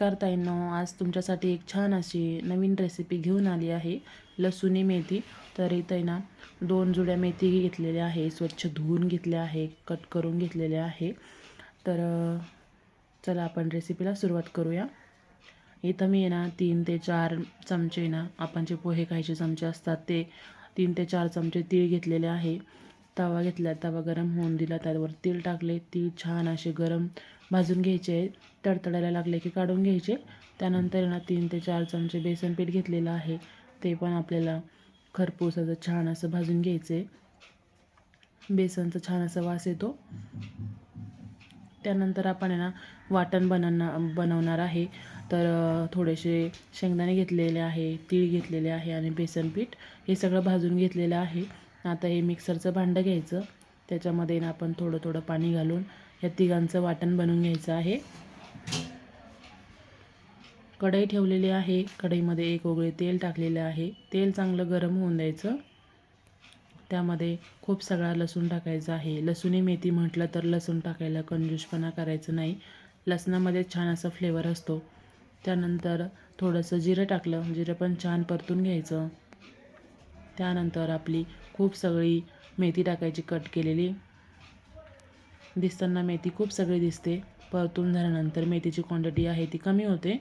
नमस्कार ताईंनो आज तुमच्यासाठी एक छान अशी नवीन रेसिपी घेऊन आली आहे लसुणी मेथी. तर इथं आहे ना दोन जुड्या मेथी घेतलेल्या आहे स्वच्छ धुवून घेतल्या आहे कट करून घेतलेल्या आहे. तर चला आपण रेसिपीला सुरुवात करूया. इथं मी आहे ना तीन ते चार चमचे ना आपण जे पोहे खायचे चमचे असतात ते तीन ते चार चमचे तीळ घेतलेले आहे. तवा घेतला तवा गरम होऊन दिला त्यावर तीळ टाकले तीळ छान असे गरम भाजून घ्यायचे तडतडायला लागले की काढून घ्यायचे. त्यानंतर ना तीन ते चार चमचे बेसन पीठ घेतलेलं आहे ते पण आपल्याला खरपूस असं छान असं भाजून घ्यायचे. बेसनचा छान असा वास येतो. त्यानंतर आपण आहे ना वाटण बनवणार बनवणार आहे. तर थोडेसे शेंगदाणे घेतलेले आहे तीळ घेतलेले आहे आणि बेसन पीठ हे सगळं भाजून घेतलेलं आहे. आता हे मिक्सरचं भांडं घ्यायचं. त्याच्यामध्ये ना आपण थोडं थोडं पाणी घालून या तिघांचं वाटण बनवून घ्यायचं आहे. कढई ठेवलेली आहे. कढईमध्ये एक ओगळे तेल टाकलेलं आहे. तेल चांगलं गरम होऊन द्यायचं. त्यामध्ये खूप सगळा लसूण टाकायचा आहे. लसुणी मेथी म्हटलं तर लसूण टाकायला कंजूसपणा करायचं नाही. लसणामध्ये छान असा फ्लेवर असतो. त्यानंतर थोडंसं जिरं टाकलं. जिरं पण छान परतून घ्यायचं. त्यानंतर आपली खूप सगळी मेथी टाकायची कट केलेली. दिसताना मेथी खूप सगळी दिसते. परतून झाल्यानंतर मेथीची क्वांटिटी आहे ती कमी होते.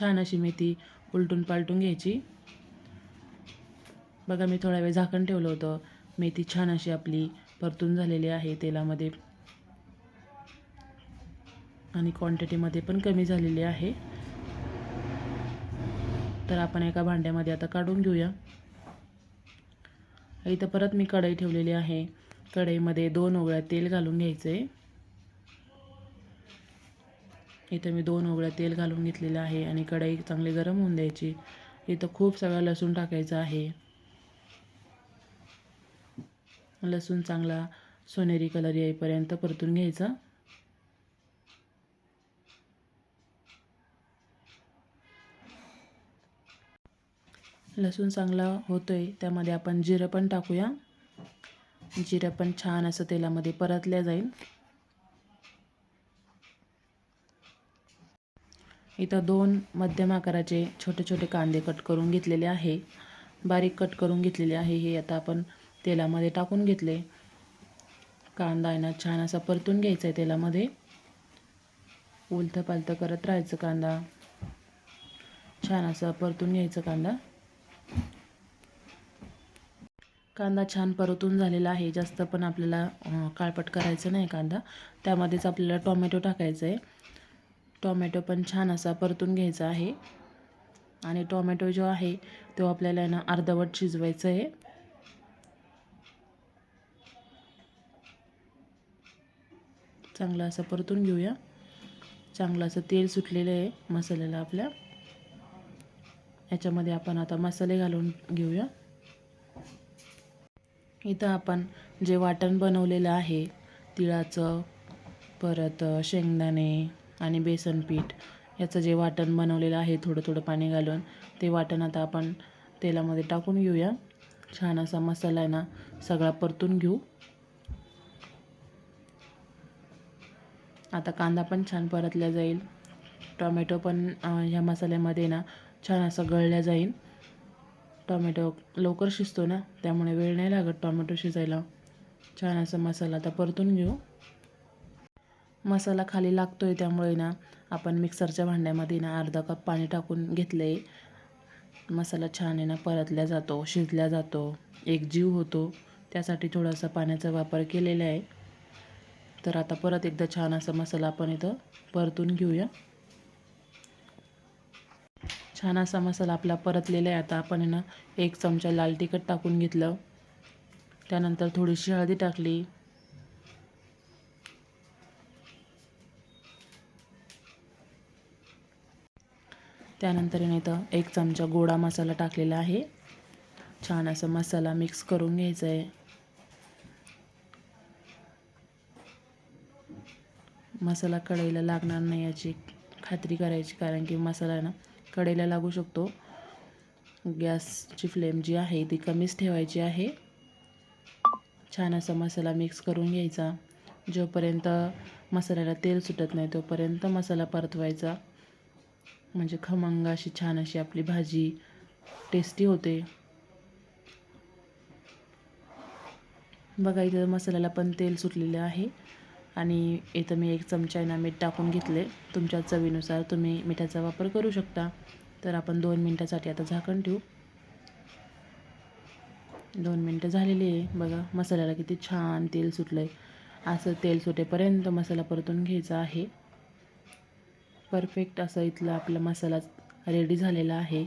छान अशी मेथी उलटून पालटून घ्यायची. बघा मी थोडा वेळ झाकण ठेवलं होतं. मेथी छान अशी आपली परतून झालेली आहे तेलामध्ये. आणि क्वांटिटीमध्ये पण कमी झालेली आहे. तर आपण एका भांड्यामध्ये आता काढून घेऊया. इथं परत मी कढई ठेवलेली आहे. कढईमध्ये दोन ओगळ्या तेल घालून घ्यायचं. आहे इथं मी दोन ओगळ्या तेल घालून घेतलेलं आहे आणि कढई चांगली गरम होऊन द्यायची. इथं खूप सगळा लसूण टाकायचा आहे. लसूण चांगला सोनेरी कलर येईपर्यंत परतून घ्यायचा. लसूण चांगला होतो आहे त्यामध्ये आपण जिरं पण टाकूया. जिरं पण छान असं तेलामध्ये परतल्या जाईल. इथं दोन मध्यम आकाराचे छोटे छोटे कांदे कट करून घेतलेले आहे. बारीक कट करून घेतलेले आहे हे आता आपण तेलामध्ये टाकून घेतले. कांदा आहे ना छान असा परतून घ्यायचा आहे तेलामध्ये. उलथं पालथं करत राहायचं कांदा. छान असं परतून घ्यायचं कांदा. कांदा छान परतून झालेला आहे. जास्त पण आपल्याला काळपट करायचं नाही कांदा. त्यामध्येच आपल्याला टोमॅटो टाकायचं आहे टोमॅटो पण छान असा परतून घ्यायचा आहे. आणि टोमॅटो जो आहे तो आपल्याला आहे ना अर्धवट शिजवायचं आहे चांगलं असं परतून घेऊया. चांगलं असं तेल सुटलेलं आहे मसाल्याला आपल्या. याच्यामध्ये आपण आता मसाले घालून घेऊया. इथं आपण जे वाटण बनवलेलं आहे तिळाचं परत शेंगदाणे आणि बेसन पीठ याचं जे वाटण बनवलेलं आहे थोडं थोडं पाणी घालून ते वाटण आता आपण तेलामध्ये टाकून घेऊया. छान असा मसाला आहे ना सगळा परतून घेऊ. आता कांदा पण छान परतला जाईल. टोमॅटो पण ह्या मसाल्यामध्ये ना छान असं गळल्या जाईल. टोमॅटो लवकर शिजतो ना त्यामुळे वेळ नाही लागत टोमॅटो शिजायला. छान असा मसाला आता परतून घेऊ. मसाला खाली लागतोय त्यामुळे ना आपण मिक्सरच्या भांड्यामध्ये ना अर्धा कप पाणी टाकून घेतलं आहे मसाला छान आहे ना परतल्या जातो शिजल्या जातो एक जीव होतो. त्यासाठी थोडासा पाण्याचा वापर केलेला आहे. तर आता परत एकदा छान असा मसाला आपण इथं परतून घेऊया. छान असा मसाला आपला परतलेला आहे. आता आपण ना एक चमचा लाल तिखट टाकून घेतलं. त्यानंतर थोडीशी हळदी टाकली. त्यानंतर आहे इथं एक चमचा गोडा मसाला टाकलेला आहे. छान असा मसाला मिक्स करून घ्यायचा आहे. मसाला कढईला लागणार नाही याची खात्री करायची कारण की मसाला ना कडेला लागू शकतो. गॅसची फ्लेम जी आहे ती कमीच ठेवायची आहे. छान असा मसाला मिक्स करून घ्यायचा. जोपर्यंत मसाल्याला तेल सुटत नाही तोपर्यंत मसाला परतवायचा. म्हणजे खमंग अशी छान अशी आपली भाजी टेस्टी होते. बघा इथं मसाल्याला पण तेल सुटलेलं आहे. आणि इथं मी एक चमचा आहे ना मीठ टाकून घेतले. तुमच्या चवीनुसार तुम्ही मिठाचा वापर करू शकता. तर आपण दोन मिनटासाठी आता झाकण ठेवू. दोन मिनटं झालेली आहे. बघा मसाल्याला किती छान तेल सुटलं आहे असं तेल सुटेपर्यंत मसाला परतून घ्यायचा आहे. परफेक्ट असं इथला आपला मसाला रेडी झालेला आहे.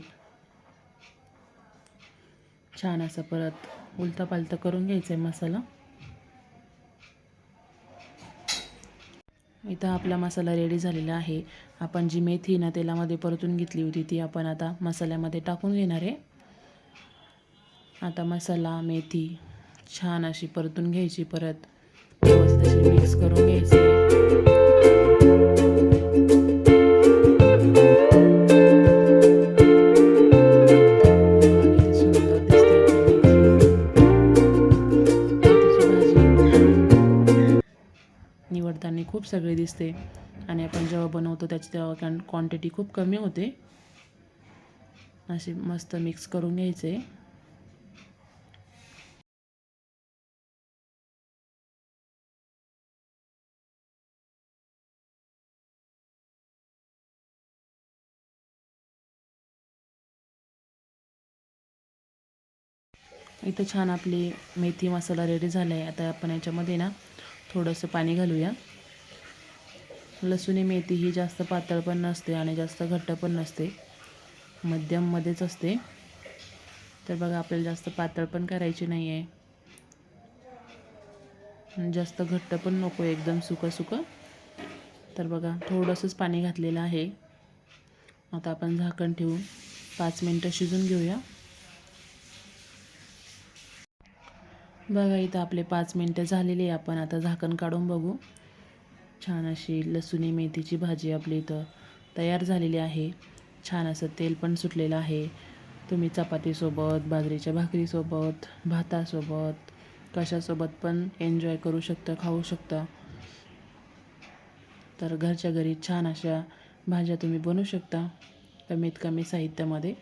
छान असं परत उलता पालता करून घ्यायचा आहे मसाला. इथं आपला मसाला रेडी झालेला आहे. आपण जी मेथी ना तेलामध्ये परतून घेतली होती ती आपण आता मसाल्यामध्ये टाकून घेणार आहे. आता मसाला मेथी छान अशी परतून घ्यायची परत. व्यवस्थित अशी मिक्स करून घ्यायची. निवडताना खूप सगळे दिसते. आणि आपण जेव्हा बनवतो त्याची तेव्हा क्वांटिटी खूप कमी होते. असे मस्त मिक्स करून घ्यायचे. इथं छान आपली मेथी मसाला रेडी झाला आहे आता आपण याच्यामध्ये ना थोडंसं पाणी घालूया. लसूणी मेथी ही जास्त पातळ पण नसते आणि जास्त घट्ट पण नसते. मध्यममध्येच असते. तर बघा आपल्याला जास्त पातळ पण करायची नाही आहे जास्त घट्ट पण नको एकदम सुकं सुकं. तर बघा थोडंसंच पाणी घातलेलं आहे. आता आपण झाकण ठेवून पाच मिनटं शिजून घेऊया. बघा इथं आपले पाच मिनटं झालेली आहे. आपण आता झाकण काढून बघू. छान अशी लसुणी मेथीची भाजी आपली इथं तयार झालेली आहे. छान असं तेल पण सुटलेलं आहे. तुम्ही चपातीसोबत बाजरीच्या भाकरीसोबत भातासोबत कशासोबत पण एन्जॉय करू शकता खाऊ शकता. तर घरच्या घरी छान अशा भाज्या तुम्ही बनवू शकता कमीत कमी साहित्यामध्ये.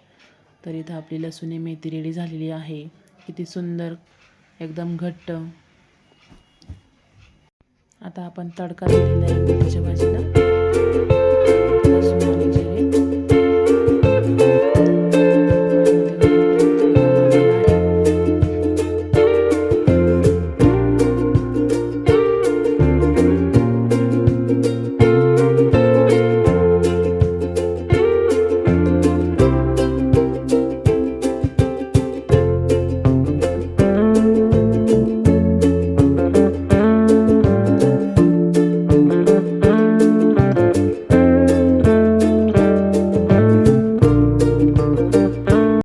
तर इथं आपली लसुणी मेथी रेडी झालेली आहे. किती सुंदर एकदम घट्ट आता आपण तडका दिलेला आहे त्याच्या भाजीला.